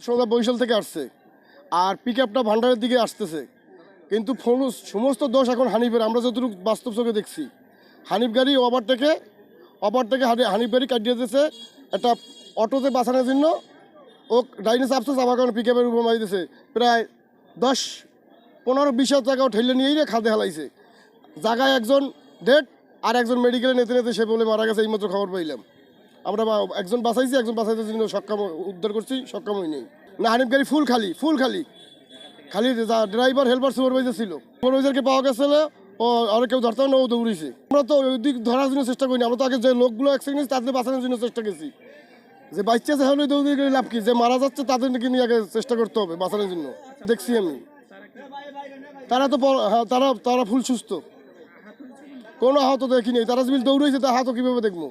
সোজা বরিশাল থেকে আসছে। আর পিক আপটা ভান্ডারের দিকে আসতেছে। কিন্তু ফোন- সমস্ত দোষ এখন হানিফের। আমরা যতটুকু বাস্তব চোখে দেখছি। হানিফ গাড়ি ওভার থেকে ওভার থেকে হানি- হানিফ গাড়ি কাটিয়ে দিয়েছে। একটা অটোতে বাঁচানোর জন্য ও ডাইনে চাপছে চাপার কারণে পিক আপের উপর মারি দিয়েছে। প্রায় দশ, পনেরো, বিশ হাজার টাকাও ঠেলে নিয়েই রে খাদে হেলাইছে। জায়গায় একজন ডেড আর একজন মেডিকেলে নেতে নেতে সে বলে মারা গেছে, এইমাত্র খবর পাইলাম। আমরা একজন বাঁচাইছি, একজন বাঁচাইতে জন্য সক্ষম উদ্ধার করছি, সক্ষম হইনি না, হানিফ গাড়ি ফুল খালি ফুল খালি। খালি ড্রাইভার হেল্পার সুপারভাইজার ছিল। সুপারভাইজারকে পাওয়া গেছিল ও আর কেউ ধরতে না, ও দৌড়িছে। আমরা তো ওই দিক ধরার জন্য চেষ্টা করিনি, আমরা তো আগে যে লোকগুলো অ্যাক্সিডেন্ট তাদের বাঁচানোর জন্য চেষ্টা করছি। যে বাচ্চা যে হলে দৌড়ি গেলে লাভ কি? যে মারা যাচ্ছে, তাদেরকে নিয়ে আগে চেষ্টা করতে হবে বাঁচানোর জন্য। দেখছি আমি। তারা তো হ্যাঁ তারা তারা ফুল সুস্থ। কোনো আহত দেখিনি তারা যদি দৌড়েছে তা আহত কীভাবে দেখব?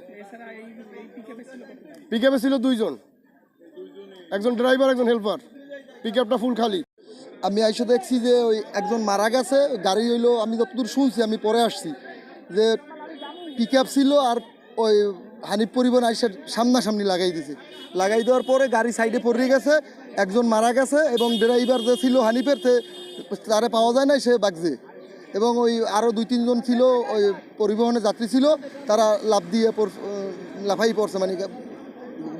পিক আপে ছিল দুইজন। একজন ড্রাইভার একজন হেল্পার পিক আপটা ফুল খালি। আমি আইসে দেখছি যে ওই একজন মারা গেছে, গাড়ি হইল, আমি যতদূর শুনছি, আমি পরে আসছি। যে পিক আপ ছিল আর ওই হানিফ পরিবহন আইসে সামনাসামনি লাগাই দিছে। লাগাই দেওয়ার পরে গাড়ি সাইডে পড়ে গেছে, একজন মারা গেছে এবং ড্রাইভার যে ছিল হানিফের তারে পাওয়া যায় না সে বাগছে। এবং ওই আরও দুই, তিনজন ছিল, ওই পরিবহনে যাত্রী ছিল, তারা লাভ দিয়ে লাফাই পড়ছে মানে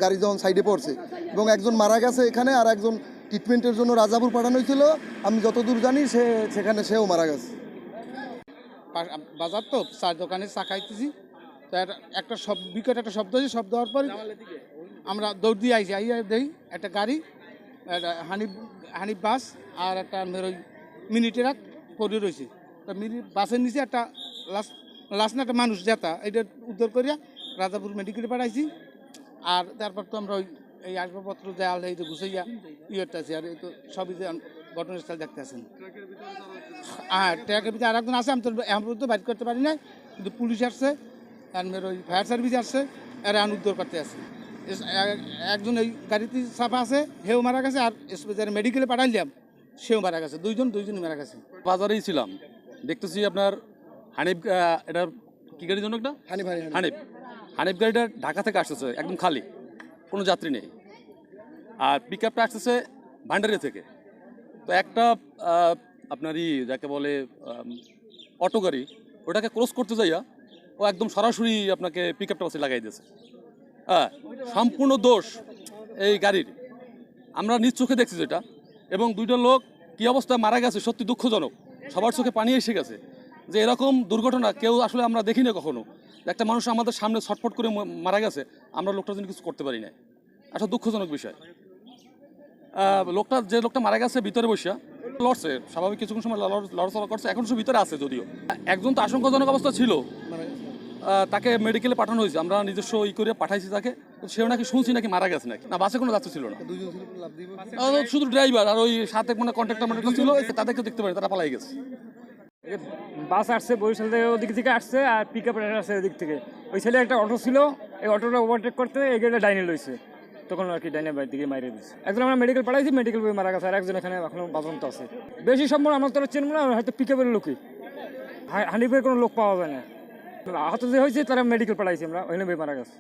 গাড়ি যখন সাইডে পড়ছে। এবং একজন মারা গেছে এখানে, আর একজন ট্রিটমেন্টের জন্য রাজাপুর পাঠানো হয়েছিল। আমি যতদূর জানি, সে, সেখানে সেও মারা গেছে। বাজার তো, চার দোকানে চা খাইতেছি। তো একটা- শব্দ বিকট একটা শব্দ হয়েছে, শব্দ হওয়ার পর আমরা দৌড় দিয়ে আইছি আই দেই একটা গাড়ি, একটা হানিফ হানিফ বাস আর একটা মের ওই মিনি ট্রাক পড়ে রয়েছে। বাসের নিচে একটা লাশ লাশ না একটা মানুষ যেতা এটা উদ্ধার করিয়া রাজাপুর মেডিকেলে পাঠাইছি। আর তারপর তো আমরা ওই এই আসবাবপত্র দেয়াল এই যে গুছাইয়া ইয়েটা আছে আর এই তো সবই যে ঘটনাস্থল দেখতে আছেন হ্যাঁ ট্র্যাকের ভিতরে আর একজন আছে, আমি তো এখন পর্যন্ত বাইর করতে পারি না কিন্তু পুলিশ আসছে, আর মেয়ের ওই ফায়ার সার্ভিস আসছে, এরা আন উদ্ধার করতে এস- একজন এই গাড়িতে চাপা আছে হেও মারা গেছে, আর যারা মেডিকেলে পাঠাইলাম, সেও মারা গেছে, দুইজন দুইজন মারা গেছে। বাজারেই ছিলাম। দেখতেছি আপনার হানিফ এটা কি গাড়ির জন্য একটা? হানিফ হানিফ হানিফ। গাড়িটা ঢাকা থেকে আসতেছে একদম খালি। কোনো যাত্রী নেই। আর পিক আপটা আসতেছে ভান্ডারি থেকে। তো একটা আহ, আপনার ই যাকে বলে অটো গাড়ি ওটাকে ক্রস করতে যাইয়া ও একদম সরাসরি আপনাকে পিক আপটা পাশে লাগাই দিয়েছে। হ্যাঁ সম্পূর্ণ দোষ এই গাড়ির। আমরা নিজ চোখে দেখছি যেটা। এবং দুইটা লোক কি অবস্থায় মারা গেছে সত্যি দুঃখজনক। সবার চোখে পানি এসে গেছে যে এরকম দুর্ঘটনা কেউ আসলে আমরা দেখি না কখনো। একটা মানুষ আমাদের সামনে ছটফট করে মারা গেছে, আমরা লোকটার জন্য কিছু করতে পারি না একটা দুঃখজনক বিষয়। লোকটা, যে লোকটা মারা গেছে ভিতরে বসিয়া, লড়ছে। স্বাভাবিক কিছুক্ষণ সময় লড়- লড়াচড়া করছে, এখন সে ভিতরে আছে যদিও। একজন তো আশঙ্কাজনক অবস্থা ছিল। তাকে মেডিকেলে পাঠানো হয়েছে। আমরা নিজস্ব ই করে পাঠাইছি তাকে। সেও নাকি শুনছি নাকি মারা গেছে নাকি? না বাসে কোনো যাত্রী ছিল না। শুধু ড্রাইভার আর ওই সাথে মানে কন্ট্রাক্টর ছিল তাদেরকে দেখতে পারি তারা পালাই গেছে। বাস আসছে বরিশাল থেকে ওদিক থেকে আসছে আর পিক আপ আসছে ওদিক থেকে। ওই ছেলে একটা অটো ছিল এই অটোটা ওভারটেক করতে এই গাড়িটা ডাইনে লইছে। তখন আর কি ডাইনে বাইর দিকে মারিয়ে দিয়েছে একজন আমরা মেডিকেল পাঠাইছি মেডিকেল বই মারা গেছে আর একজন এখানে এখনও বাজন্ত আছে। বেশি সম্ভব আমার তো চিনব না হয়তো পিক আপের লোকই। হানিফের কোনো লোক পাওয়া যায় না। আহত যে হয়েছে তারা মেডিকেল পাঠাইছি আমরা ওইখানে বেমার মারা গেছে